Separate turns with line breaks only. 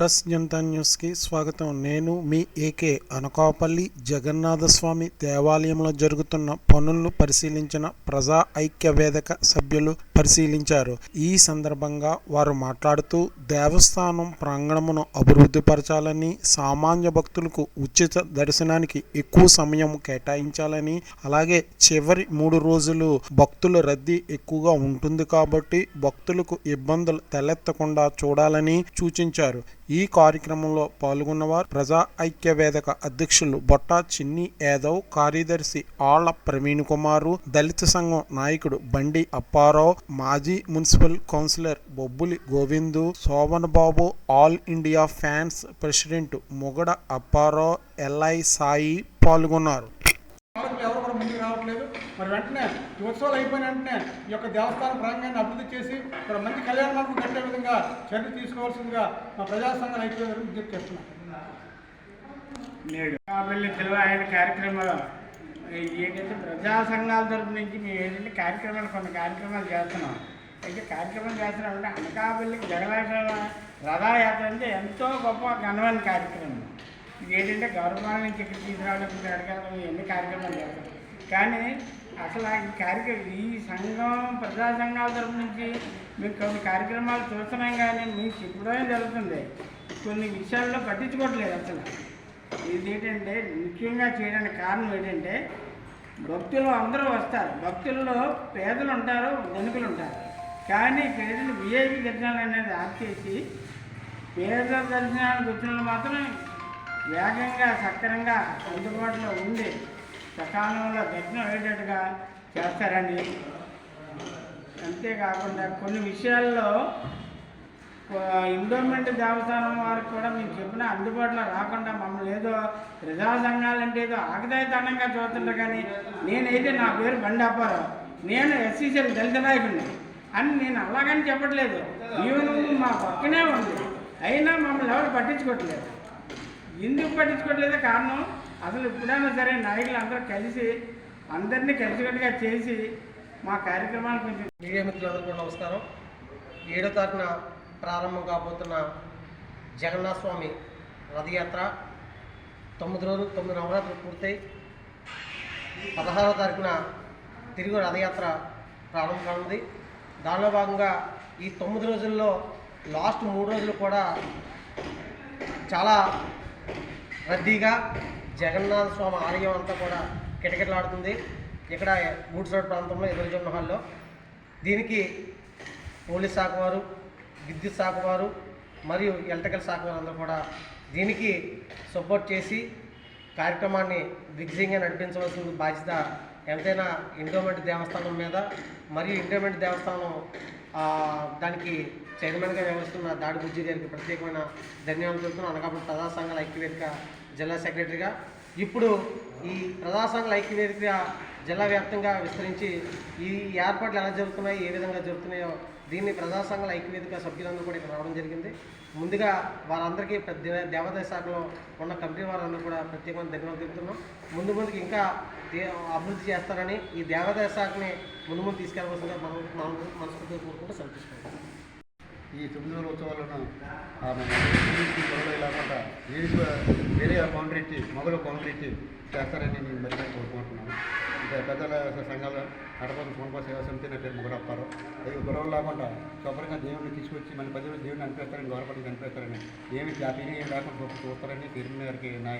Lotus Janata న్యూస్కి స్వాగతం. నేను మీ ఏకే అనకాపల్లి జగన్నాథస్వామి దేవాలయంలో జరుగుతున్న పనులను పరిశీలించిన ప్రజా ఐక్య వేదిక సభ్యులు పరిశీలించారు. ఈ సందర్భంగా వారు మాట్లాడుతూ దేవస్థానం ప్రాంగణమును అభివృద్ధి పరచాలని సామాన్య భక్తులకు ఉచిత దర్శనానికి ఎక్కువ సమయం కేటాయించాలని అలాగే చివరి మూడు రోజులు భక్తుల రద్దీ ఎక్కువగా ఉంటుంది కాబట్టి భక్తులకు ఇబ్బందులు తలెత్తకుండా చూడాలని సూచించారు. ఈ కార్యక్రమంలో పాల్గొన్నవారు ప్రజా ఐక్య వేదిక అధ్యక్షులు బొట్టా చిన్ని యాదవ్ కార్యదర్శి ఆళ్ళ ప్రవీణ్ కుమారు దళిత సంఘం నాయకుడు బండి అప్పారావు మాజీ municipal councillor Bobbuli Govindu Shobhan Babu all India fans president Mogada Apparao L I Sai పాల్గొన్నారు.
పాలకులు ఎవరు కూడా ముందుకు రావట్లేదు. మరి వెంటనే ఉత్సవాలు అయిపోయిన వెంటనే ఈ యొక్క దేవస్థాన ప్రాంగణాన్ని అభివృద్ధి చేసి ఇక్కడ మంచి కళ్యాణ మండపం కట్టే విధంగా చర్య తీసుకోవాల్సిందిగా మా ప్రజా సంఘాలు అయిపోయే విజ్ఞప్తి చేస్తున్నాం.
నేడు కార్యక్రమాలు ఏంటంటే ప్రజా సంఘాల తరపు నుంచి మేము ఏంటంటే కార్యక్రమాలు కొన్ని కార్యక్రమాలు చేస్తున్నాం. అయితే కార్యక్రమాలు చేస్తున్నాం అంటే అనకాపల్లికి జగన్నాథ రథయాత్ర అంటే ఎంతో గొప్ప ఘనమైన కార్యక్రమం. ఇది ఏంటంటే గవర్నమెంట్ నుంచి ఇక్కడ తీసుకురావడం అడగడం ఎన్ని కార్యక్రమాలు చేస్తాం. కానీ అసలు ఈ కార్యక్రమం ఈ సంఘం ప్రజా సంఘాల తరపు నుంచి మేము కొన్ని కార్యక్రమాలు చూస్తున్నాం కానీ మీకు చెప్పడమే జరుగుతుంది కొన్ని విషయాల్లో పట్టించుకోవట్లేదు అసలు. ఇది ఏంటంటే ముఖ్యంగా చేయడానికి కారణం ఏంటంటే భక్తులు అందరూ వస్తారు. భక్తుల్లో పేదలు ఉంటారు ధనికులు ఉంటారు. కానీ పేదలు విఐపి దర్శనాలు అనేది ఆపేసి పేద దర్శనానికి వచ్చిన మాత్రం వేగంగా సక్రంగా అందుబాటులో ఉండి సకాలంలో దర్శనం అయ్యేటట్టుగా చేస్తారని అంతేకాకుండా కొన్ని విషయాల్లో ఎండోమెంట్ దేవస్థానం వారికి కూడా మేము చెప్పిన అందుబాటులో రాకుండా మమ్మల్ని ఏదో ప్రజా సంఘాలంటే ఏదో ఆగదాయతనంగా చూస్తుంటారు కానీ నేనైతే నా పేరు బండి అప్పారావు నేను ఎస్సీసీఎల్ దళిత నాయకుడిని. అని నేను అలాగని చెప్పట్లేదు. ఈవెన్ మా పక్కనే ఉంది. అయినా మమ్మల్ని ఎవరు పట్టించుకోవట్లేదు. ఎందుకు పట్టించుకోవట్లేదో కారణం? అసలు ఎప్పుడైనా సరే నాయకులు అందరూ కలిసి అందరినీ కలిసికట్టుగా చేసి మా కార్యక్రమాలు కొంచెం
మీడియా మిత్రులందరూ కూడా నమస్కారం. ఏడో తారీఖున ప్రారంభం కాబోతున్న జగన్నాథ స్వామి రథయాత్ర తొమ్మిది రోజులు తొమ్మిది నవరాత్రులు పూర్తయి పదహారవ తారీఖున తిరుగు రథయాత్ర ప్రారంభం కానుంది. దానిలో భాగంగా ఈ తొమ్మిది రోజుల్లో లాస్ట్ మూడు రోజులు కూడా చాలా రద్దీగా జగన్నాథ స్వామి ఆలయం అంతా కూడా కిటకిటలాడుతుంది. ఇక్కడ గూడ్సోడ్ ప్రాంతంలో ఎదురుజొన్న హాల్లో. దీనికి పోలీస్ శాఖ వారు విద్యుత్ శాఖ వారు మరియు ఎలక్ట్రికల్ శాఖ వారు అందరూ కూడా దీనికి సపోర్ట్ చేసి కార్యక్రమాన్ని దిగ్విజయంగా నడిపించవలసిన బాధ్యత ఎంతైనా ఇండోమెంట్ దేవస్థానం మీద మరియు ఇండోమెంట్ దేవస్థానం దానికి చైర్మన్గా వ్యవహరిస్తున్న దాడి బుజ్జి గారికి ప్రత్యేకమైన ధన్యవాదాలు చెబుతున్నాను అనకాపల్లి ప్రజా సంఘాల ఐక్యవేదిక జిల్లా సెక్రటరీగా ఇప్పుడు ఈ ప్రజాసంఘ ఐక్య వేదిక జిల్లా వ్యాప్తంగా విస్తరించి ఈ ఏర్పాట్లు ఎలా జరుగుతున్నాయి ఏ విధంగా జరుగుతున్నాయో దీన్ని ప్రజాసంఘాల ఐక్యవేదిక సభ్యులందరూ కూడా ఇక్కడ రావడం జరిగింది. ముందుగా వారందరికీ పెద్ద దేవాదాయ శాఖలో ఉన్న కమిటీ వారందరూ కూడా ప్రత్యేకమైన ధన్యవాదాలు తిరుగుతున్నాం ముందు ముందుకు ఇంకా అభివృద్ధి చేస్తారని ఈ దేవాదాయ శాఖని ముందు ముందు తీసుకెళ్ళవలసిందిగా మనం మనం మనస్ఫూర్తిగా కోరుకుంటూ సెలవుకుంటాం
ఈ తొమ్మిది రోజుల ఉత్సవాలను ఆ మన ఇంటికి లేకుండా లేడీస్ వేరే కౌంటర్ ఇచ్చి మొగలు ఇచ్చి చేస్తారని నేను మరింత కోరుకుంటున్నాను. ఇంకా పెద్దల సంఘాలు నడపడం సోమపా సేవా సమితి నా పేరు మొగడప్పారు అది గొడవలు లేకుండా శుభ్రంగా దేవుడిని తీసుకొచ్చి మన పది దేవుడిని అనిపిస్తారని గవర్నమెంట్ కనిపిస్తారని ఏమి జాతీయ లేకుండా చూస్తారని తిరుమల గారికి నా